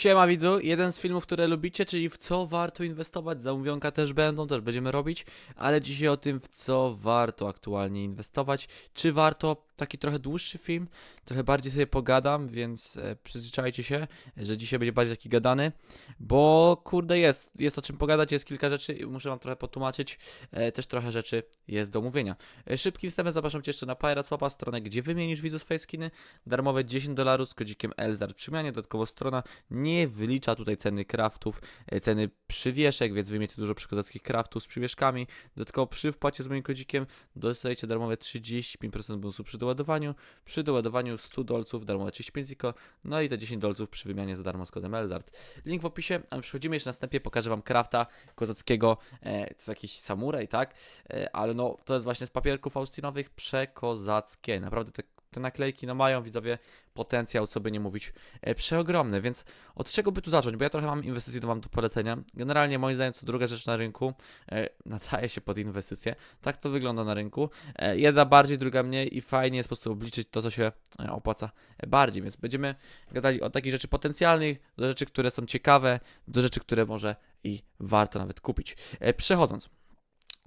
Siema widzu, jeden z filmów, które lubicie, czyli w co warto inwestować, zamówionka też będą, też będziemy robić, ale dzisiaj o tym, w co warto aktualnie inwestować, czy warto taki trochę dłuższy film, trochę bardziej sobie pogadam, więc e, przyzwyczajcie się, że dzisiaj będzie bardziej taki gadany, bo kurde jest, jest o czym pogadać, jest kilka rzeczy i muszę wam trochę potłumaczyć, e, też trochę rzeczy jest do mówienia. E, szybkim wstępem zapraszam cię jeszcze na Pirates stronę, gdzie wymienisz widzu swoje skiny, darmowe 10 dolarów z kodzikiem LZARD przy dodatkowo strona nie wylicza tutaj ceny craftów, ceny przywieszek, więc wymiecie dużo przykozackich craftów z przywieszkami. Dodatkowo przy wpłacie z moim kodzikiem dostajecie darmowe 35% bonusu przy doładowaniu, przy doładowaniu 100 dolców darmowe 35 ziko, no i te 10 dolców przy wymianie za darmo z kodem LZARD. Link w opisie, a my przechodzimy jeszcze następnie, pokażę wam crafta kozackiego, e, to jest jakiś samuraj, tak? E, ale no, to jest właśnie z papierków austynowych przekozackie, naprawdę te te naklejki no mają widzowie potencjał, co by nie mówić, e, przeogromny, więc od czego by tu zacząć? Bo ja trochę mam inwestycji do wam do polecenia. Generalnie moim zdaniem to druga rzecz na rynku e, nadaje się pod inwestycje. Tak to wygląda na rynku. E, jedna bardziej, druga mniej i fajnie jest po prostu obliczyć to, co się opłaca bardziej, więc będziemy gadali od takich rzeczy potencjalnych, do rzeczy, które są ciekawe, do rzeczy, które może i warto nawet kupić. Przechodząc.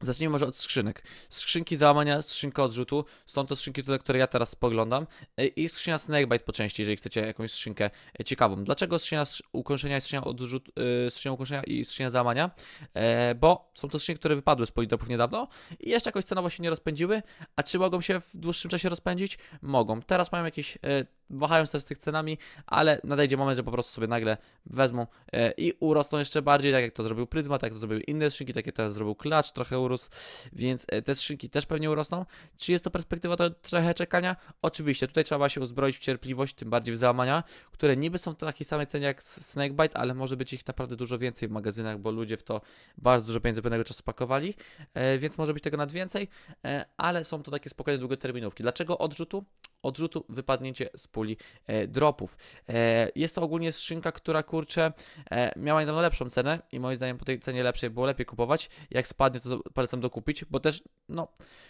Zacznijmy może od skrzynek. Skrzynki załamania, skrzynka odrzutu. Są to skrzynki, na które ja teraz spoglądam. E, I skrzynia Snakebite po części, jeżeli chcecie jakąś skrzynkę e, ciekawą. Dlaczego skrzynia ukończenia skrzynia odrzutu, yy, skrzynia ukończenia i skrzynia załamania? E, bo są to skrzynki, które wypadły z polidropów niedawno i jeszcze jakoś cenowo się nie rozpędziły. A czy mogą się w dłuższym czasie rozpędzić? Mogą. Teraz mają jakieś... E, wahają się z tych cenami, ale nadejdzie moment, że po prostu sobie nagle wezmą e, i urosną jeszcze bardziej, tak jak to zrobił Pryzma, tak jak to zrobiły inne skrzynki, tak jak teraz zrobił Klacz, trochę urósł, więc e, te skrzynki też pewnie urosną. Czy jest to perspektywa to trochę czekania? Oczywiście, tutaj trzeba się uzbroić w cierpliwość, tym bardziej w załamania, które niby są w takiej samej cenie jak Snakebite, ale może być ich naprawdę dużo więcej w magazynach, bo ludzie w to bardzo dużo pieniędzy pewnego czasu pakowali, e, więc może być tego nad więcej, ale są to takie spokojne długoterminówki. Dlaczego odrzutu? Odrzutu wypadnięcie z puli e, dropów. E, jest to ogólnie skrzynka, która kurczę e, miała niedawno lepszą cenę i moim zdaniem po tej cenie lepszej było lepiej kupować. Jak spadnie, to polecam dokupić, bo też, no,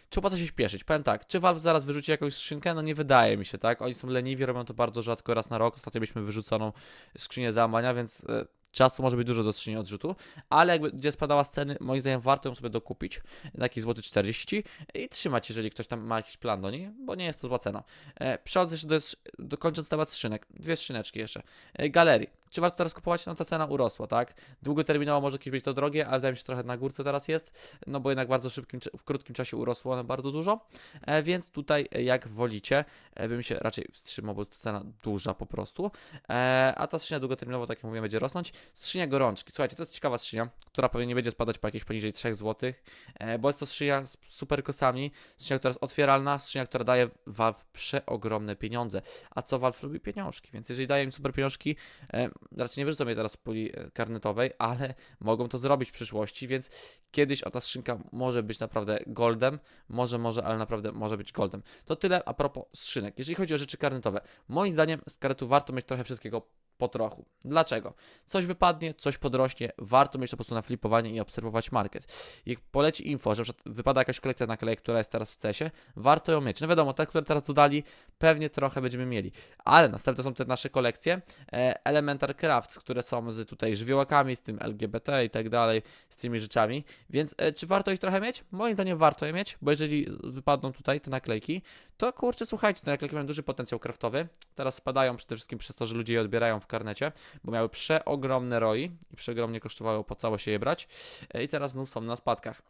czy opłaca się śpieszyć? Powiem tak, czy Valve zaraz wyrzuci jakąś skrzynkę? No nie wydaje mi się, tak? Oni są leniwi, robią to bardzo rzadko, raz na rok. Ostatnio mieliśmy wyrzuconą skrzynię załamania, więc e, czasu może być dużo do skrzyni odrzutu, ale jakby gdzie spadała z ceny, moim zdaniem warto ją sobie dokupić na jakiś złoty 40 i trzymać, jeżeli ktoś tam ma jakiś plan do niej, bo nie jest to zła cena. E, przechodzę jeszcze do, do kończąc temat skrzynek, dwie skrzyneczki jeszcze. E, galerii. Czy warto teraz kupować? No ta cena urosła, tak? Długoterminowo może kiedyś być to drogie, ale wydaje mi się, trochę na górce teraz jest, no bo jednak bardzo szybkim, w krótkim czasie urosło one bardzo dużo, e, więc tutaj e, jak wolicie, e, bym się raczej wstrzymał, bo to cena duża po prostu, a ta skrzynia długoterminowo, tak jak mówiłem, będzie rosnąć. Skrzynia gorączki. Słuchajcie, to jest ciekawa skrzynia, która pewnie nie będzie spadać po jakieś poniżej 3 zł, bo jest to skrzynia z super kosami, skrzynia, która jest otwieralna, skrzynia, która daje Valve przeogromne pieniądze. A co Valve lubi? Pieniążki, więc jeżeli daje im super pieniążki, raczej nie wyrzucą je teraz z puli e, karnetowej, ale mogą to zrobić w przyszłości, więc kiedyś ta skrzynka może być naprawdę goldem, może, może, ale naprawdę może być goldem. To tyle a propos skrzynek. Jeżeli chodzi o rzeczy karnetowe, moim zdaniem z karnetu warto mieć trochę wszystkiego po trochu. Dlaczego? Coś wypadnie, coś podrośnie, warto mieć to po prostu na flipowanie i obserwować market. Jak poleci info, że na wypada jakaś kolekcja naklejek, która jest teraz w cesie, warto ją mieć. No wiadomo, te, które teraz dodali, pewnie trochę będziemy mieli. Ale następne są te nasze kolekcje, e, Elementar Crafts, które są z tutaj żywiołakami, z tym LGBT i tak dalej, z tymi rzeczami. Więc e, czy warto ich trochę mieć? Moim zdaniem warto je mieć, bo jeżeli wypadną tutaj te naklejki, to kurczę, słuchajcie, te naklejki mają duży potencjał craftowy. Teraz spadają przede wszystkim przez to, że ludzie je odbierają w karnecie, bo miały przeogromne ROI i przeogromnie kosztowało, opłacało się je brać. E, I teraz znów są na spadkach.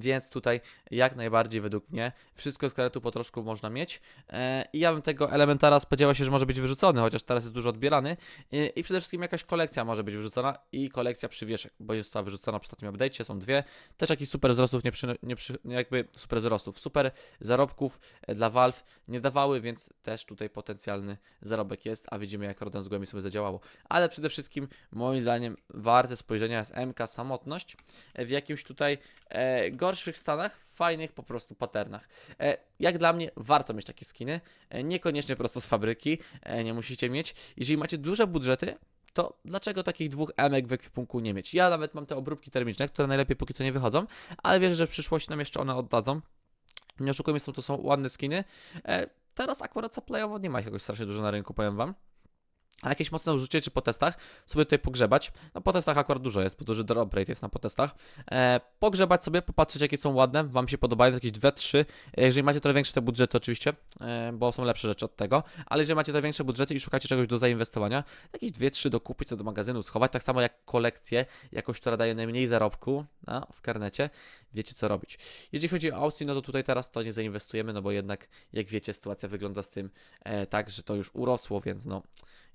Więc tutaj jak najbardziej według mnie wszystko z karnetu po troszku można mieć. E, I ja bym tego elementara spodziewał się, że może być wyrzucony, chociaż teraz jest dużo odbierany. E, I przede wszystkim jakaś kolekcja może być wyrzucona i kolekcja przywieszek, bo jest została wyrzucona w ostatnim update'cie, są dwie. Też jakichś super wzrostów nie, przy, nie przy, jakby super wzrostów, super zarobków e, dla Valve nie dawały, więc też tutaj potencjalny zarobek jest, a widzimy jak Rodem z Głębi sobie zadziałało. Ale przede wszystkim moim zdaniem warte spojrzenia jest MK Samotność w jakimś tutaj e, gorszych stanach, fajnych po prostu patternach. E, jak dla mnie warto mieć takie skiny, e, niekoniecznie prosto z fabryki, e, nie musicie mieć. Jeżeli macie duże budżety, to dlaczego takich dwóch emek w ekwipunku nie mieć? Ja nawet mam te obróbki termiczne, które najlepiej póki co nie wychodzą, ale wierzę, że w przyszłości nam jeszcze one oddadzą. Nie oszukujmy to są ładne skiny. Teraz akurat supplyowo nie ma ich jakoś strasznie dużo na rynku, powiem wam. Jakieś mocne użycie, czy po testach sobie tutaj pogrzebać. No po testach akurat dużo jest, bo duży drop rate jest na potestach. E, pogrzebać sobie, popatrzeć jakie są ładne, wam się podobają, jakieś 2-3. E, Jeżeli macie trochę większe te budżety oczywiście, e, bo są lepsze rzeczy od tego, ale jeżeli macie trochę większe budżety i szukacie czegoś do zainwestowania, jakieś 2-3 dokupić co do magazynu, schować, tak samo jak kolekcję, jakąś, która daje najmniej zarobku no, w karnecie, wiecie co robić. Jeżeli chodzi o aukcje, no to tutaj teraz to nie zainwestujemy, no bo jednak, jak wiecie, sytuacja wygląda z tym e, tak, że to już urosło, więc no,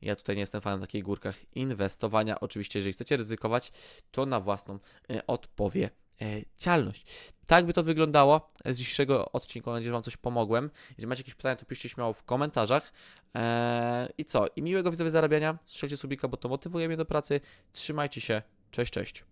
ja tutaj nie jestem fanem takich górkach inwestowania. Oczywiście, jeżeli chcecie ryzykować, to na własną e, odpowiedzialność. Tak by to wyglądało z dzisiejszego odcinku. Mam nadzieję, że Wam coś pomogłem. Jeżeli macie jakieś pytania, to piszcie śmiało w komentarzach. Eee, I co? I miłego widzowie zarabiania. Strzelcie subika, bo to motywuje mnie do pracy. Trzymajcie się. Cześć, cześć.